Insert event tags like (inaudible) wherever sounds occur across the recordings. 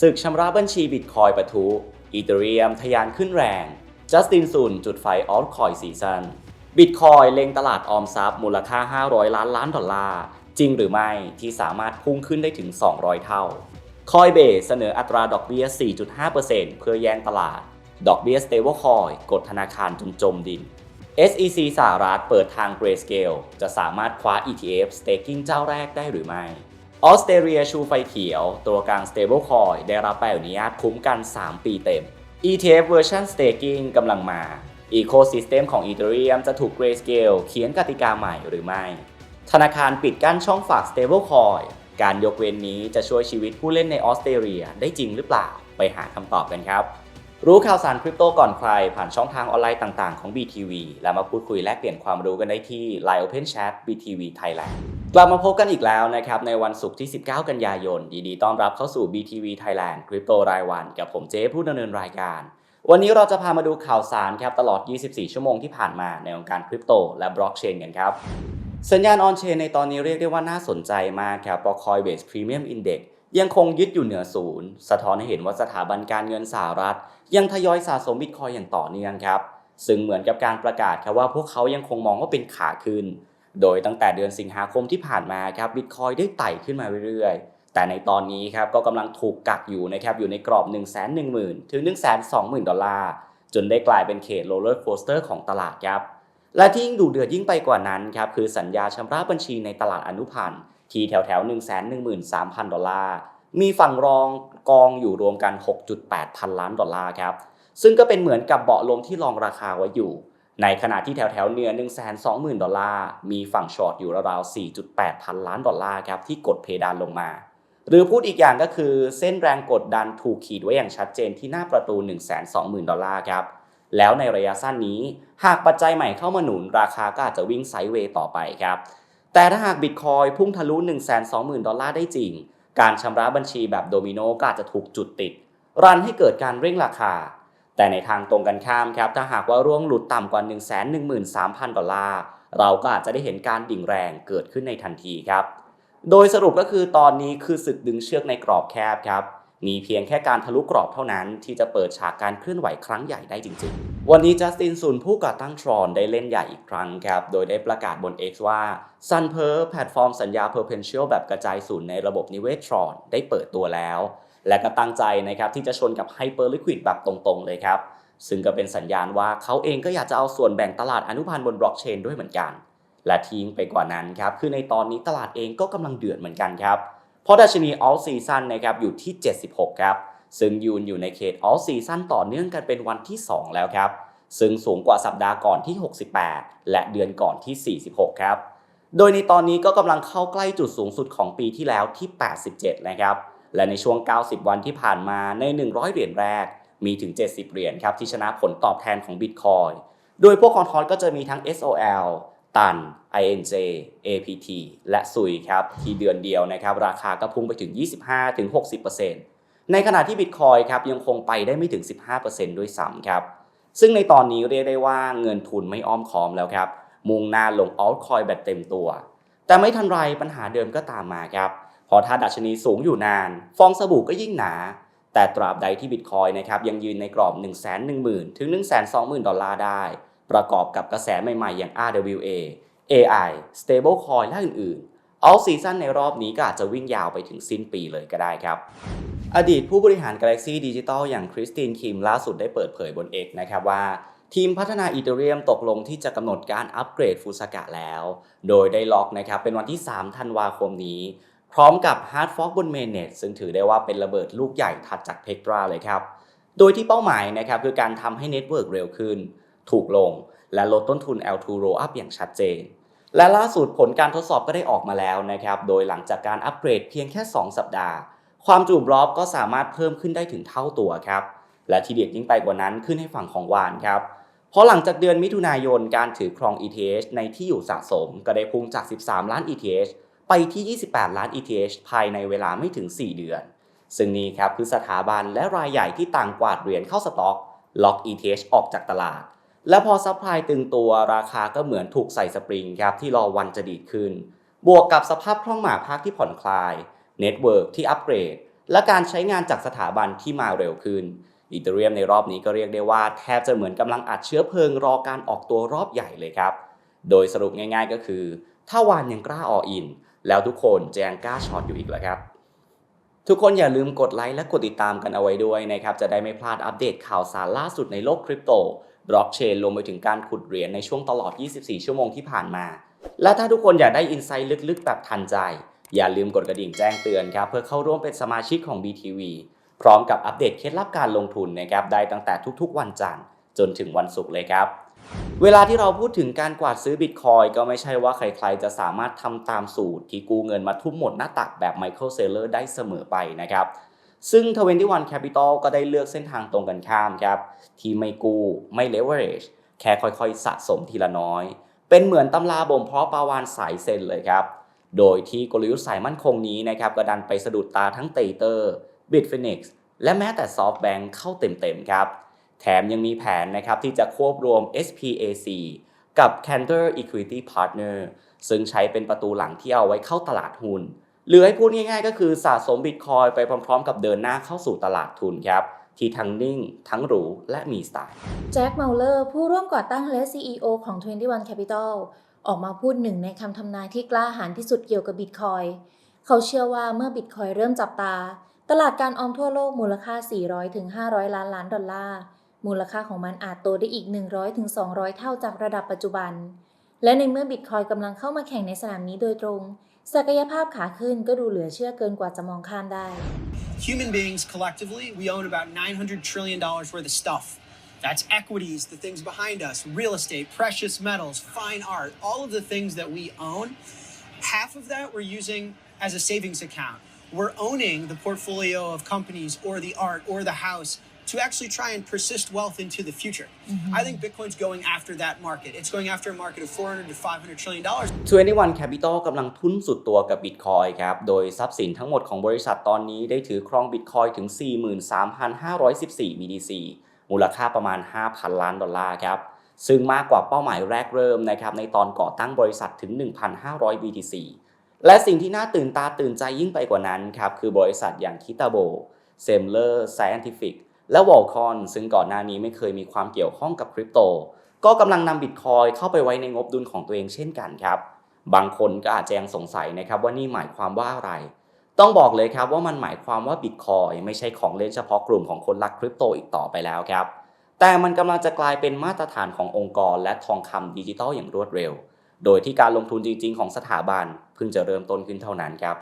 ศึกชำระบัญชีบิตคอยปะทุอีเทเรียมทะยานขึ้นแรง จัสตินซุนจุดไฟออลคอยซีซันบิตคอยเล็งตลาดออมทรัพย์มูลค่า 500 ล้านล้านดอลลาร์ จริงหรือไม่ที่สามารถพุ่งขึ้นได้ถึง 200 เท่า คอยเบสเสนออัตราดอกเบี้ย 4.5%เพื่อแย่งตลาด ดอกเบี้ย stable coin กดธนาคารจนจมดิน SEC สหรัฐเปิดทาง Grayscale จะสามารถคว้า ETF staking เจ้าแรกได้หรือไม่ ออสเตรเลียชูไฟเขียว ตัวกลาง stablecoin ได้รับใบอนุญาตคุ้มกัน 3 ปีเต็ม ETF version staking กำลังมา Ecosystem ของ Ethereum จะถูก Grayscale เขียนกติกาใหม่หรือไม่ ธนาคารปิดกั้นช่องฝาก stablecoin การยกเว้นนี้จะช่วยชีวิตผู้เล่นในออสเตรเลียได้จริงหรือเปล่า ไปหาคำตอบกันครับ รู้ข่าวสารคริปโตก่อนใคร ผ่านช่องทางออนไลน์ต่างๆของ BTV และมาพูดคุยแลกเปลี่ยนความรู้กันได้ที่ Line Open Chat BTV Thailand กลับมาพบกันอีกแล้วนะครับ ในวันศุกร์ที่ 19 กันยายนยินดีต้อนรับเข้าสู่ BTV Thailand คริปโตรายวัน กับผมเจ๊ผู้ดำเนินรายการ วันนี้เราจะพามาดูข่าวสารครับตลอด 24 ชั่วโมงที่ผ่านมาในวงการคริปโตและบล็อกเชนกันครับ สัญญาณออนเชนในตอนนี้เรียกได้ว่าน่าสนใจมากครับเพราะ Coinbase Premium Index ยังคงยึดอยู่เหนือศูนย์สะท้อนให้เห็นว่าสถาบันการเงินสหรัฐ ยังทยอยสะสมบิตคอยอย่างต่อเนื่องครับซึ่งเหมือนกับการประกาศครับว่าพวกเขายังคงมองว่าเป็นขาขึ้น โดยตั้งแต่เดือนสิงหาคมที่ผ่านมาครับบิตคอยได้ไต่ขึ้นมาเรื่อยๆ แต่ในตอนนี้ครับก็กำลังถูกกักอยู่นะครับอยู่ในกรอบ 1 1 0 0 0 0 ถึง 1 2 0 0 0 0 ดอลลาร์ จนได้กลายเป็นเขตโรลเลอร์โคสเตอร์ของตลาดครับ และที่ยิ่งดูเดือดยิ่งไปกว่านั้นครับคือสัญญาชำระบัญชีในตลาดอนุพันธ์ที่แถวแถว1 1 3 0 0 0 ดอลลาร์มีฝั่งรองกองอยู่รวมกัน 6.8 พันล้านดอลลาร์ครับซึ่งก็เป็นเหมือนกับเบาะลมที่รองราคาไว้อยู่ ในขณะที่แถวแถวเหนือ1 2 0 0 0 0 ดอลลาร์ มีฝั่งช็อตอยู่ราวๆ 4.8 พันล้านดอลลาร์ครับที่กดเพดานลงมา หรือพูดอีกอย่างก็คือเส้นแรงกดดันถูกขีดไว้อย่างชัดเจนที่หน้าประตู 1 2 0 0 0 0 ดอลลาร์ครับ แล้วในระยะสั้นนี้ หากปัจจัยใหม่เข้ามาหนุนราคาก็อาจจะวิ่งไซด์เวย์ต่อไปครับ แต่ถ้าหากบิตคอยพุ่งทะลุ 1 2 0 0 0 0 ดอลลาร์ได้จริง การชำระบัญชีแบบโดมิโนก็อาจจะถูกจุดติด รันให้เกิดการเร่งราคา แต่ในทางตรงกันข้ามครับถ้าหากว่าร่วงหลุดต่ำกว่า 1 1 3 0 0 0 ดอลลาร์ เราก็อาจจะได้เห็นการดิ่งแรงเกิดขึ้นในทันทีครับ โดยสรุปก็คือตอนนี้คือศึกดึงเชือกในกรอบแคบครับมีเพียงแค่การทะลุกรอบเท่านั้นที่จะเปิดฉากการเคลื่อนไหวครั้งใหญ่ได้จริงๆ วันนี้จัสตินซุนผู้ก่อตั้งทรอนได้เล่นใหญ่อีกครั้งครับ โดยได้ประกาศบน X ว่า Sun p e r แพลตฟอร์มสัญญา Perpetual แบบกระจายศูนย์ในระบบนิเวศทรอนได้เปิดตัวแล้ว และก็ตั้งใจนะครับที่จะชนกับ Hyper Liquid แบบตรงๆเลยครับ ซึ่งก็เป็นสัญญาณว่าเขาเองก็อยากจะเอาส่วนแบ่งตลาดอนุพันธ์บนบล็อกเชนด้วยเหมือนกัน และทิ้งไปกว่านั้นครับคือในตอนนี้ตลาดเองก็กำลังเดือดเหมือนกันครับเพราะดัชนี All Season นะครับอยู่ที่ 76 ครับ ซึ่งยืนอยู่ในเขต All Season ต่อเนื่องกันเป็นวันที่ 2 แล้วครับ ซึ่งสูงกว่าสัปดาห์ก่อนที่ 68 และเดือนก่อนที่ 46 ครับ โดยในตอนนี้ก็กำลังเข้าใกล้จุดสูงสุดของปีที่แล้วที่ 87 นะครับ และในช่วง 90 วันที่ผ่านมาใน 100 เหรียญแรก มีถึง 70 เหรียญครับที่ชนะผลตอบแทนของ Bitcoin โดยพวกคอนทอสก็จะมีทั้ง SOL ตัน INJ APT และซุยครับที่เดือนเดียวนะครับราคาก็พุ่งไปถึง 25-60%ในขณะที่ Bitcoin ครับยังคงไปได้ไม่ถึง 15%ด้วยซ้ำครับซึ่งในตอนนี้เรียกได้ว่าเงินทุนไม่อ้อมค้อมแล้วครับมุ่งหน้าลง altcoin แบบเต็มตัว แต่ไม่ทันไรปัญหาเดิมก็ตามมาครับ พอถ้าดัชนีสูงอยู่นาน ฟองสบู่ก็ยิ่งหนา แต่ตราบใดที่ Bitcoin นะครับยังยืนในกรอบ 1 1 0 0 0 0 ถึง 1 2 0 0 0 0 ดอลลาร์ได้ ประกอบกับกระแสใหม่ๆ อย่าง RWA AI Stablecoin และอื่นๆ All Season ในรอบนี้ก็อาจจะวิ่งยาวไปถึงสิ้นปีเลยก็ได้ครับ อดีตผู้บริหาร Galaxy Digital อย่างคริสตินคิมล่าสุดได้เปิดเผยบน X นะครับว่าทีมพัฒนาอีเทเรียมตกลงที่จะกำหนดการอัปเกรดฟูซากะแล้ว โดยได้ล็อกนะครับเป็นวันที่ 3 ธันวาคมนี้ พร้อมกับ Hard Fork บน Mainnet ซึ่งถือได้ว่าเป็นระเบิดลูกใหญ่ถัดจาก Petra เลยครับ โดยที่เป้าหมายนะครับคือการทำให้เน็ตเวิร์กเร็วขึ้น ถูกลง และลดต้นทุน L2 Roll Up อย่างชัดเจน และล่าสุดผลการทดสอบก็ได้ออกมาแล้วนะครับ โดยหลังจากการอัปเกรดเพียงแค่ 2 สัปดาห์ ความจุบล็อบก็สามารถเพิ่มขึ้นได้ถึงเท่าตัวครับ และที่เด็ดยิ่งไปกว่านั้นขึ้นให้ฝั่งของวานครับเพราะหลังจากเดือนมิถุนายนการถือครอง ETH ในที่อยู่สะสมก็ได้พุ่งจาก 13 ล้าน ETH ไปที่ 28 ล้าน ETH ภายในเวลาไม่ถึง 4 เดือน ซึ่งนี่ครับคือสถาบันและรายใหญ่ที่ต่างกวาดเหรียญเข้าสต็อกล็อก ETH ออกจากตลาด และพอซัพพลายตึงตัวราคาก็เหมือนถูกใส่สปริงครับที่รอวันจะดีดขึ้น บวกกับสภาพคล่องหมาพักที่ผ่อนคลายเน็ตเวิร์กที่อัปเกรด และการใช้งานจากสถาบันที่มาเร็วขึ้นอีเทเรียมในรอบนี้ก็เรียกได้ว่าแทบจะเหมือนกำลังอัดเชื้อเพลิงรอการออกตัวรอบใหญ่เลยครับ โดยสรุปง่ายๆก็คือ ถ้าวานยังกล้าออิน แล้วทุกคนจะยังกล้าช็อตอยู่อีกเหรอครับ ทุกคนอย่าลืมกดไลค์และกดติดตามกันเอาไว้ด้วยนะครับ จะได้ไม่พลาดอัปเดตข่าวสารล่าสุดในโลกคริปโตบล็อกเชนรวมไปถึงการขุดเหรียญในช่วงตลอด 24 ชั่วโมงที่ผ่านมา และถ้าทุกคนอยากได้อินไซต์ลึกๆ แบบทันใจ อย่าลืมกดกระดิ่งแจ้งเตือนครับเพื่อเข้าร่วมเป็นสมาชิกของ BTV พร้อมกับอัปเดตเคล็ดลับการลงทุนนะครับได้ตั้งแต่ทุกๆ วันจันทร์จนถึงวันศุกร์เลยครับ เวลาที่เราพูดถึงการกวาดซื้อบิตคอยก็ไม่ใช่ว่าใครๆ จะสามารถทำตามสูตรที่กู้เงินมาทุ่มหมดหน้าตักแบบไมเคิลเซเลอร์ได้เสมอไปนะครับซึ่ง 21 Capital ก็ได้เลือกเส้นทางตรงกันข้ามครับที่ไม่กู้ไม่ leverage แค่ค่อยๆ สะสมทีละน้อย เป็นเหมือนตำราบ่มเพาะปาวานสายเซนเลยครับ โดยที่กลยุทธ์สายมั่นคงนี้นะครับก็ดันไปสะดุดตาทั้งเตเตอร์ Bitfinex และแม้แต่ SoftBank เข้าเต็มๆครับ แถมยังมีแผนนะครับที่จะควบรวม SPAC กับ Cantor Equity Partner ซึ่งใช้เป็นประตูหลังที่เอาไว้เข้าตลาดหุ้น หรือให้พูดง่ายๆ ก็คือสะสมบิตคอยไปพร้อมๆ กับเดินหน้าเข้าสู่ตลาดทุนครับที่ทั้งนิ่ง ทั้งหรู และมีสไตล์ แจ็คเมาเลอร์ผู้ร่วมก่อตั้งและ CEO ของ 21 Capital ออกมาพูดหนึ่งในคำทำนายที่กล้าหาญที่สุดเกี่ยวกับบิตคอยเขาเชื่อว่าเมื่อบิตคอยเริ่มจับตา ตลาดการออมทั่วโลกมูลค่า 400ถึง500 ล้านล้านดอลลาร์ มูลค่าของมันอาจโตได้อีก 100-200 เท่าจากระดับปัจจุบัน และในเมื่อบิตคอยกำลังเข้ามาแข่งในสนามนี้โดยตรง ศักยภาพขาขึ้นก็ดูเหลือเชื่อเกินกว่าจะมองข้ามได้ Human beings collectively, we own about 900 trillion dollars worth of stuff. That's equities, the things behind us, real estate, precious metals, fine art, all of the things that we own. Half of that we're using as a savings account. We're owning the portfolio of companies or the art or the house to actually try and persist wealth into the future. I think Bitcoin's going after that market. It's going after a market of 400 to 500 trillion dollars. 21 Capital กำลังทุนสุดตัวกับ Bitcoin ครับ โดยทรัพย์สินทั้งหมดของบริษัทตอนนี้ได้ถือครอง Bitcoin ถึง 43,514 BTC มูลค่าประมาณ 5,000 ล้านดอลลาร์ครับ ซึ่งมากกว่าเป้าหมายแรกเริ่มนะครับในตอนก่อตั้งบริษัทถึง 1,500 BTC และสิ่งที่น่าตื่นตาตื่นใจยิ่งไปกว่านั้นครับคือบริษัทอย่างคิตาโบเซมเลอร์ไซ n อนติฟิก และวอลคอนซึ่งก่อนหน้านี้ไม่เคยมีความเกี่ยวข้องกับคริปโต ก็กำลังนำบิตคอยเข้าไปไว้ในงบดุลของตัวเองเช่นกันครับ บางคนก็อาจจะยังสงสัยนะครับว่านี่หมายความว่าอะไร ต้องบอกเลยครับว่ามันหมายความว่าบิตคอยไม่ใช่ของเล่นเฉพาะกลุ่มของคนรักคริปโตอีกต่อไปแล้วครับ แต่มันกำลังจะกลายเป็นมาตรฐานขององค์กรและทองคำดิจิทัลอย่างรวดเร็ว โดยที่การลงทุนจริง ๆ ของสถาบันเพิ่งจะเริ่มต้นขึ้นเท่านั้นครับ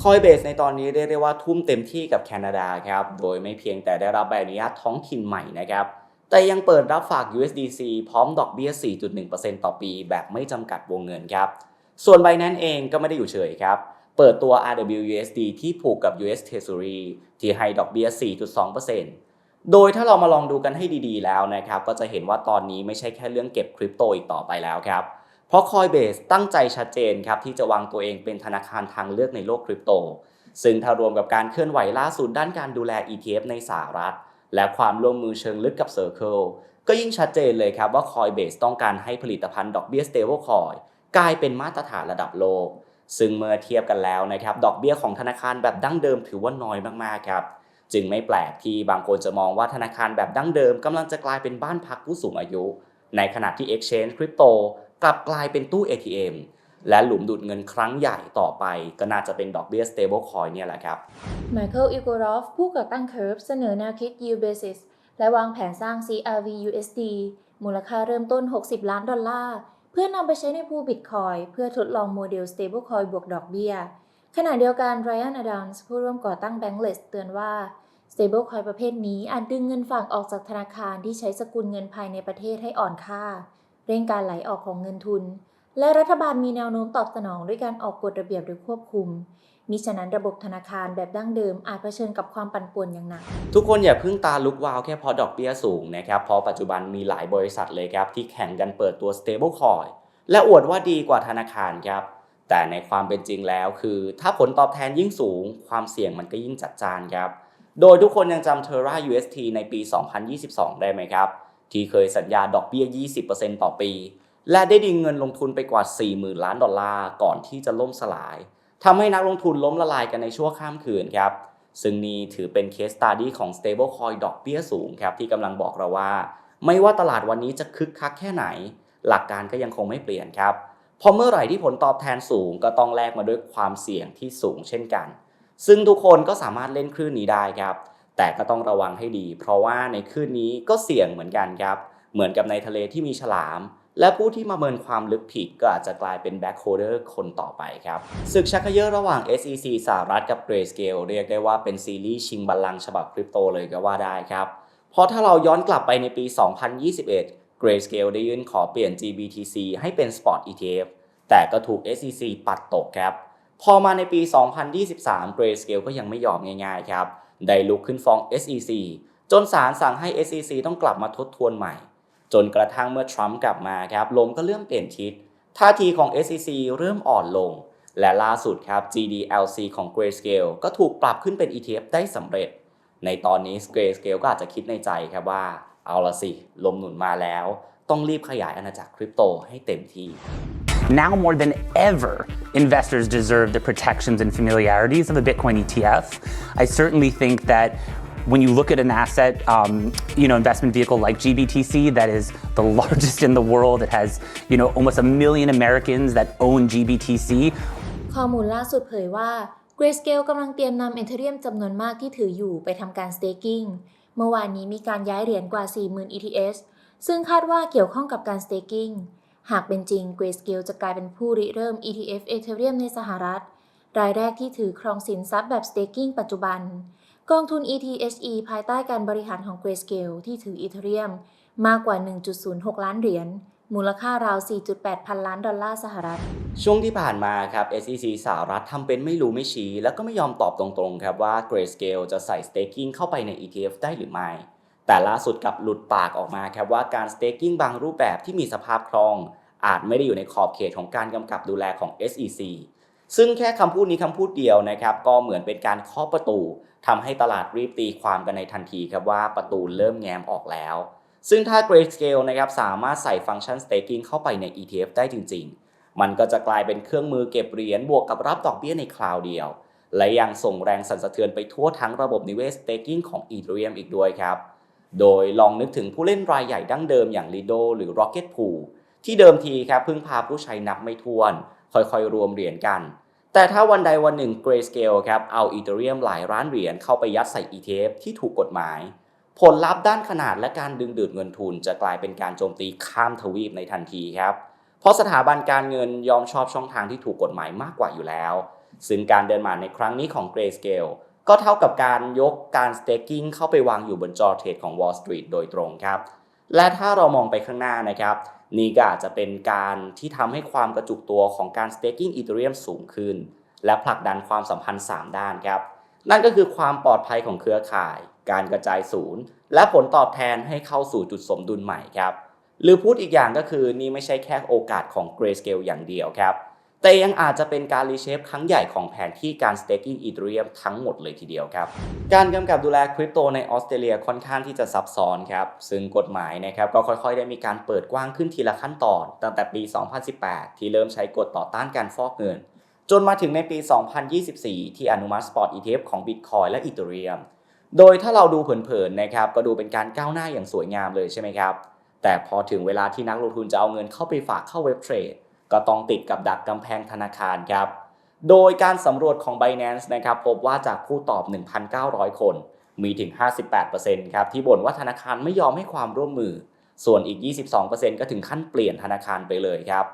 Coinbase ในตอนนี้เรียกได้ว่าทุ่มเต็มที่กับแคนาดาครับ โดยไม่เพียงแต่ได้รับใบอนุญาตท้องถิ่นใหม่นะครับ แต่ยังเปิดรับฝาก USDC พร้อมดอกเบี้ย 4.1%ต่อปี แบบไม่จำกัดวงเงินครับ ส่วนใบนั้นเองก็ไม่ได้อยู่เฉยครับเปิดตัว RWUSD ที่ผูกกับ US Treasury ที่ให้ดอกเบี้ย 4.2%โดยถ้าเรามาลองดูกันให้ดีๆแล้วนะครับ ก็จะเห็นว่าตอนนี้ไม่ใช่แค่เรื่องเก็บคริปโตอีกต่อไปแล้วครับ เพราะ Coinbase ตั้งใจชัดเจนครับที่จะวางตัวเองเป็นธนาคารทางเลือกในโลกคริปโต ซึ่งถ้ารวมกับการเคลื่อนไหวล่าสุดด้านการดูแล ETF ในสหรัฐ และความร่วมมือเชิงลึกกับ Circle ก็ยิ่งชัดเจนเลยครับว่า Coinbase ต้องการให้ผลิตภัณฑ์ดอกเบี้ย stablecoin กลายเป็นมาตรฐานระดับโลก ซึ่งเมื่อเทียบกันแล้วนะครับดอกเบี้ยของธนาคารแบบดั้งเดิมถือว่าน้อยมากๆครับจึงไม่แปลกที่บางคนจะมองว่าธนาคารแบบดั้งเดิมกำลังจะกลายเป็นบ้านพักผู้สูงอายุ ในขณะที่ Exchange Crypto กลับกลายเป็นตู้ ATM และหลุมดูดเงินครั้งใหญ่ต่อไป ก็น่าจะเป็นดอกเบี้ย stablecoin เนี่ยแหละครับไมเคิลอิโกรอฟผู้ก่อตั้ง Curve เสนอแนวคิด Yield Basis และวางแผนสร้าง CRV USD มูลค่าเริ่มต้น 60 ล้านดอลลาร์ เพื่อนำไปใช้ในผู้บิตคอยเพื่อทดลองโมเดล Stablecoin บวกดอกเบี้ย ขณะเดียวกัน Ryan Adams ผู้ร่วมก่อตั้ง Bankless เตือนว่า Stablecoin ประเภทนี้อาจดึงเงินฝากออกจากธนาคารที่ใช้สกุลเงินภายในประเทศให้อ่อนค่า เร่งการไหลออกของเงินทุน และรัฐบาลมีแนวโน้มตอบสนองด้วยการออกกฎระเบียบโดยควบคุม มิฉะนั้นระบบธนาคารแบบดั้งเดิมอาจเผชิญกับความปั่นป่วนอย่างหนัก ทุกคนอย่าเพิ่งตาลุกวาวแค่เพราะดอกเบี้ยสูงนะครับเพราะปัจจุบันมีหลายบริษัทเลยครับที่แข่งกันเปิดตัว stablecoin และอวดว่าดีกว่าธนาคารครับแต่ในความเป็นจริงแล้วคือ ถ้าผลตอบแทนยิ่งสูง ความเสี่ยงมันก็ยิ่งจัดจ้านครับ โดยทุกคนยังจำ Terra UST ในปี 2022 ได้ไหมครับ ที่เคยสัญญาดอกเบี้ย 20%ต่อปี และได้ดึงเงินลงทุนไปกว่า 40,000 ล้านดอลลาร์ก่อนที่จะล่มสลายทำให้นักลงทุนล้มละลายกันในชั่วข้ามคืนครับ ซึ่งนี่ถือเป็นเคสต u ดี้ของ stablecoin ดอกเบี้ยสูงครับที่กำลังบอกเราว่า ไม่ว่าตลาดวันนี้จะคึกคักแค่ไหน หลักการก็ยังคงไม่เปลี่ยนครับพราะเมื่อไหร่ที่ผลตอบแทนสูงก็ต้องแลกมาด้วยความเสี่ยงที่สูงเช่นกัน ซึ่งทุกคนก็สามารถเล่นคลื่นนี้ได้ครับ แต่ก็ต้องระวังให้ดี เพราะว่าในคลื่นนี้ก็เสี่ยงเหมือนกันครับ เหมือนกับในทะเลที่มีฉลาม และผู้ที่มาเมินความลึกผิดก็อาจจะกลายเป็นแบ็คโฮเดอร์คนต่อไปครับศึกชักเยอะระหว่าง SEC สหรัฐกับ Grayscale เรียกได้ว่าเป็นซีรีส์ชิงบัลลังก์ฉบับคริปโตเลยก็ว่าได้ครับเพราะถ้าเราย้อนกลับไปในปี 2021 Grayscale ได้ยื่นขอเปลี่ยน GBTC ให้เป็น Spot ETF แต่ก็ถูก SEC ปัดตกครับ พอมาในปี 2023 Grayscale ก็ยังไม่ยอมง่ายๆครับ ได้ลุกขึ้นฟ้อง SEC จนศาลสั่งให้ SEC ต้องกลับมาทบทวนใหม่ จนกระทั่งเมื่อทรัมป์กลับมาครับลมก็เริ่มเปลี่ยนทิศท่าทีของ SEC เริ่มอ่อนลง และล่าสุดครับ GDLC ของ Grayscale ก็ถูกปรับขึ้นเป็น ETF ได้สำเร็จ ในตอนนี้ Grayscale ก็อาจจะคิดในใจครับว่า เอาละสิ ลมหนุนมาแล้ว ต้องรีบขยายอาณาจักรคริปโตให้เต็มที่ Now more than ever, investors deserve the protections and familiarities of a Bitcoin ETF. I certainly think that when you look at an asset, um, you know, investment vehicle like GBTC that is the (laughs) largest in the world, it has, you know, almost a million Americans that own GBTC. ข้อมูลล่าสุดเผยว่า Grayscale กำลังเตรียมนำ Ethereum จำนวนมากที่ถืออยู่ไปทำการ staking เมื่อวานนี้มีการย้ายเหรียญกว่า 40,000 ETS ซึ่งคาดว่าเกี่ยวข้องกับการ staking หากเป็นจริง Grayscale จะกลายเป็นผู้ริเริ่ม ETF Ethereum ในสหรัฐ รายแรกที่ถือครองสินทรัพย์แบบ staking ปัจจุบัน กองทุน ETHE ภายใต้การบริหารของ Grayscale ที่ถือ Ethereum มากกว่า 1.06 ล้านเหรียญมูลค่าราว 4.8 พันล้านดอลลาร์สหรัฐ ช่วงที่ผ่านมาครับ SEC สหรัฐทำเป็นไม่รู้ไม่ชี้ แล้วก็ไม่ยอมตอบตรงๆครับว่า Grayscale จะใส่ staking เข้าไปใน ETF ได้หรือไม่ แต่ล่าสุดกลับหลุดปากออกมาครับว่าการ staking บางรูปแบบที่มีสภาพคล่อง อาจไม่ได้อยู่ในขอบเขตของการกำกับดูแลของ SEC ซึ่งแค่คำพูดนี้คำพูดเดียวนะครับ ก็เหมือนเป็นการเคาะประตูทำให้ตลาดรีบตีความกันในทันทีครับว่าประตูเริ่มแง้มออกแล้ว ซึ่งถ้า Grayscale นะครับสามารถใส่ฟังก์ชัน staking เข้าไปใน ETF ได้จริง ๆ มันก็จะกลายเป็นเครื่องมือเก็บเหรียญบวกกับรับดอกเบี้ยในคราวเดียว และยังส่งแรงสั่นสะเทือนไปทั่วทั้งระบบนิเวศ staking ของ Ethereum อีกด้วยครับ โดยลองนึกถึงผู้เล่นรายใหญ่ดั้งเดิมอย่าง Lido หรือ Rocket Pool ที่เดิมทีครับพึ่งพาผู้ใช้นับไม่ถ้วน ค่อยๆ รวมเหรียญกัน แต่ถ้าวันใดวันหนึ่ง Grayscale ครับเอา Ethereum หลายล้านเหรียญเข้าไปยัดใส่ ETF ที่ถูกกฎหมาย ผลลัพธ์ด้านขนาดและการดึงดูดเงินทุน จะกลายเป็นการโจมตีข้ามทวีปในทันทีครับ เพราะสถาบันการเงินยอมชอบช่องทางที่ถูกกฎหมายมากกว่าอยู่แล้ว ซึ่งการเดินมาในครั้งนี้ของ Grayscale ก็เท่ากับการยกการ staking เข้าไปวางอยู่บนจอเทรดของ Wall Street โดยตรงครับ และถ้าเรามองไปข้างหน้านะครับ นี่ก็อาจจะเป็นการที่ทำให้ความกระจุกตัวของการ staking Ethereum สูงขึ้น และผลักดันความสัมพันธ์ 3 ด้านครับ นั่นก็คือความปลอดภัยของเครือข่าย การกระจายศูนย์ และผลตอบแทนให้เข้าสู่จุดสมดุลใหม่ครับ หรือพูดอีกอย่างก็คือนี่ไม่ใช่แค่โอกาสของ Grayscale อย่างเดียวครับ แต่ยังอาจจะเป็นการรีเชฟครั้งใหญ่ของแผนที่การ staking Ethereum ทั้งหมดเลยทีเดียวครับ การกำกับดูแลคริปโตในออสเตรเลียค่อนข้างที่จะซับซ้อนครับ ซึ่งกฎหมายนะครับก็ค่อยๆ ได้มีการเปิดกว้างขึ้นทีละขั้นตอน ตั้งแต่ปี 2018 ที่เริ่มใช้กฎต่อต้านการฟอกเงิน จนมาถึงในปี 2024 ที่อนุมัติ Spot ETF ของ Bitcoin และ Ethereum โดยถ้าเราดูเผินๆนะครับก็ดูเป็นการก้าวหน้าอย่างสวยงามเลยใช่ไหมครับแต่พอถึงเวลาที่นักลงทุนจะเอาเงินเข้าไปฝากเข้าเว็บเทรด ก็ต้องติดกับดักกำแพงธนาคารครับ โดยการสำรวจของ Binance นะครับพบว่าจากผู้ตอบ 1,900 คน มีถึง 58%ครับที่บ่นว่าธนาคารไม่ยอมให้ความร่วมมือ ส่วนอีก 22%ก็ถึงขั้นเปลี่ยนธนาคารไปเลยครับ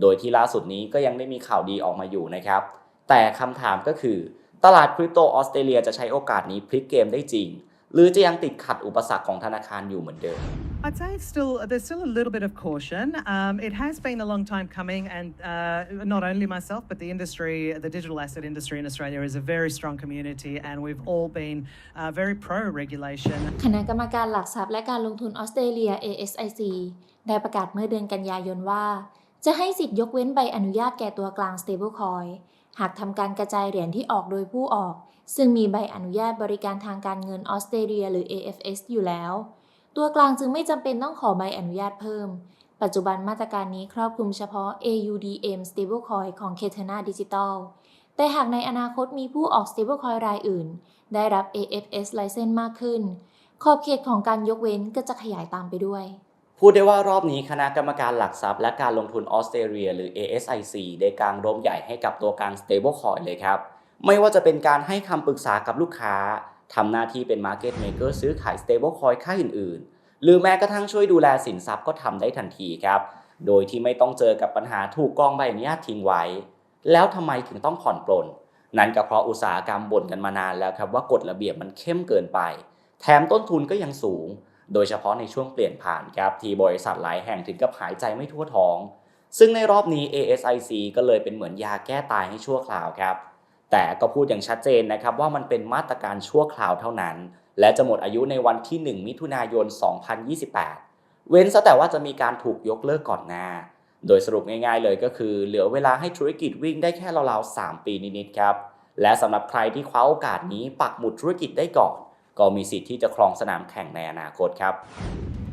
โดยที่ล่าสุดนี้ก็ยังได้มีข่าวดีออกมาอยู่นะครับ แต่คำถามก็คือ ตลาดคริปโตออสเตรเลียจะใช้โอกาสนี้พลิกเกมได้จริง หรือจะยังติดขัดอุปสรรคของธนาคารอยู่เหมือนเดิม I'd say it's still there's still a little bit of caution. Um, it has been a long time coming, and uh, not only myself, but the industry, the digital asset industry in Australia, is a very strong community, and we've all been uh, very pro-regulation. คณะกรรมการหลักทรัพย์และการลงทุนออสเตรเลีย ASIC ได้ประกาศเมื่อเดือนกันยายนว่า จะให้สิทธิ์ยกเว้นใบอนุญาตแก่ตัวกลาง stablecoin หากทำการกระจายเหรียญที่ออกโดยผู้ออก ซึ่งมีใบอนุญาตบริการทางการเงินออสเตรเลียหรือ AFS อยู่แล้ว ตัวกลางจึงไม่จำเป็นต้องขอใบอนุญาตเพิ่ม ปัจจุบันมาตรการนี้ครอบคลุมเฉพาะ AUDM stablecoin ของ Catena Digital แต่หากในอนาคตมีผู้ออก stablecoin รายอื่น ได้รับ AFS license มากขึ้น ขอบเขตของการยกเว้นก็จะขยายตามไปด้วยพูดได้ว่ารอบนี้คณะกรรมการหลักทรัพย์และการลงทุนออสเตรเลียหรือ ASIC ได้กางร่มใหญ่ให้กับตัวกลาง stablecoin เลยครับ ไม่ว่าจะเป็นการให้คำปรึกษากับลูกค้า ทำหน้าที่เป็น market maker ซื้อขาย stablecoin ค่ายอื่น ๆ หรือแม้กระทั่งช่วยดูแลสินทรัพย์ก็ทำได้ทันทีครับ โดยที่ไม่ต้องเจอกับปัญหาถูกกองใบอนุญาตทิ้งไว้ แล้วทำไมถึงต้องผ่อนปลน นั่นก็เพราะอุตสาหกรรมบ่นกันมานานแล้วครับว่ากฎระเบียบมันเข้มเกินไป แถมต้นทุนก็ยังสูง โดยเฉพาะในช่วงเปลี่ยนผ่านครับที่บริษัทหลายแห่งถึงกับหายใจไม่ทั่วท้อง ซึ่งในรอบนี้ ASIC ก็เลยเป็นเหมือนยาแก้ตายให้ชั่วคราวครับ แต่ก็พูดอย่างชัดเจนนะครับว่ามันเป็นมาตรการชั่วคราวเท่านั้น และจะหมดอายุในวันที่ 1 มิถุนายน 2028 เว้นซะแต่ว่าจะมีการถูกยกเลิกก่อนหน้า โดยสรุปง่ายๆเลยก็คือ เหลือเวลาให้ธุรกิจวิ่งได้แค่ราวๆ 3 ปีนิดๆครับ และสำหรับใครที่คว้าโอกาสนี้ปักหมุดธุรกิจได้ก่อน ก็มีสิทธิ์ที่จะครองสนามแข่งในอนาคตครับ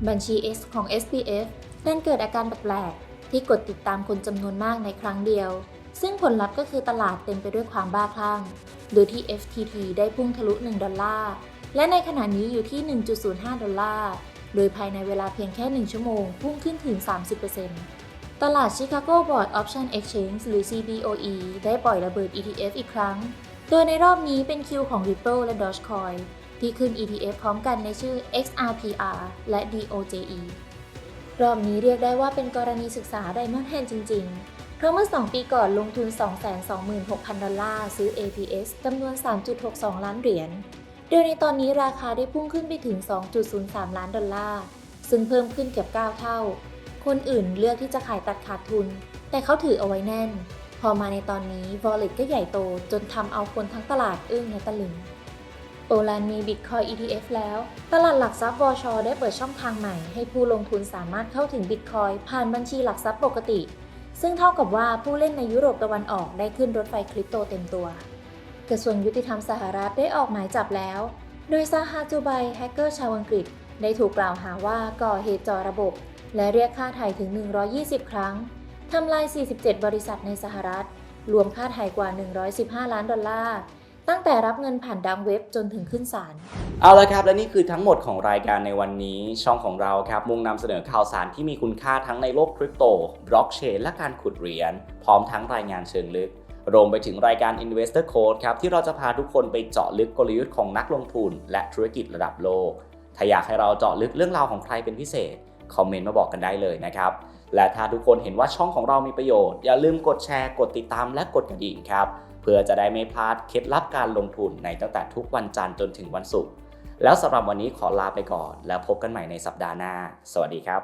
บัญชี X ของ SPF ดันเกิดอาการแปลกๆที่กดติดตามคนจำนวนมากในครั้งเดียว ซึ่งผลลัพธ์ก็คือตลาดเต็มไปด้วยความบ้าคลั่ง โดยที่ FTT ได้พุ่งทะลุ 1 ดอลลาร์ และในขณะนี้อยู่ที่ 1.05 ดอลลาร์ โดยภายในเวลาเพียงแค่ 1 ชั่วโมง พุ่งขึ้นถึง 30%ตลาด Chicago Board Option Exchange หรือ CBOE ได้ปล่อยระเบิด ETF อีกครั้ง โดยในรอบนี้เป็นคิวของ Ripple และ Dogecoin ที่ขึ้น ETF พร้อมกันในชื่อ XRPR และ DOJE รอบนี้เรียกได้ว่าเป็นกรณีศึกษา Diamond Hand จริง ๆ เพราะเมื่อ 2 ปีก่อนลงทุน 226,000 ดอลลาร์ซื้อ APS จำนวน 3.62 ล้านเหรียญ โดยในตอนนี้ราคาได้พุ่งขึ้นไปถึง 2.03 ล้านดอลลาร์ ซึ่งเพิ่มขึ้นเกือบ 9 เท่า คนอื่นเลือกที่จะขายตัดขาดทุน แต่เขาถือเอาไว้แน่น พอมาในตอนนี้ Wallet ก็ใหญ่โตจนทำเอาคนทั้งตลาดอึ้งและตะลึงโอลานมี Bitcoin ETF แล้ว ตลาดหลักทรัพย์วอชได้เปิดช่องทางใหม่ ให้ผู้ลงทุนสามารถเข้าถึง Bitcoin ผ่านบัญชีหลักทรัพย์ปกติ ซึ่งเท่ากับว่าผู้เล่นในยุโรปตะวันออกได้ขึ้นรถไฟคริปโตเต็มตัว กระทรวงยุติธรรมสหรัฐได้ออกหมายจับแล้ว โดยซาฮาจูไบแฮกเกอร์ชาวอังกฤษ ได้ถูกกล่าวหาว่าก่อเหตุจอระบบ และเรียกค่าไถ่ถึง 120 ครั้ง ทำลาย 47 บริษัทในสหรัฐ รวมค่าไถ่กว่า 115 ล้านดอลลาร์ ตั้งแต่รับเงินผ่านดังเว็บจนถึงขึ้นศาล เอาละครับ และนี่คือทั้งหมดของรายการในวันนี้ช่องของเราครับ มุ่งนำเสนอข่าวสารที่มีคุณค่าทั้งในโลกคริปโตบล็อกเชนและการขุดเหรียญพร้อมทั้งรายงานเชิงลึก รวมไปถึงรายการ Investor Code ครับ ที่เราจะพาทุกคนไปเจาะลึกกลยุทธ์ของนักลงทุน และธุรกิจระดับโลก ถ้าอยากให้เราเจาะลึกเรื่องราวของใครเป็นพิเศษคอมเมนต์มาบอกกันได้เลยนะครับและถ้าทุกคนเห็นว่าช่องของเรามีประโยชน์อย่าลืมกดแชร์กดติดตามและกดกระดิ่งครับ พื่อจะได้ไม่พลาดเคล็ดลับการลงทุนในตั้งแต่ทุกวันจันทร์จนถึงวันศุกร์แล้วสำหรับวันนี้ขอลาไปก่อน แล้วพบกันใหม่ในสัปดาห์หน้า สวัสดีครับ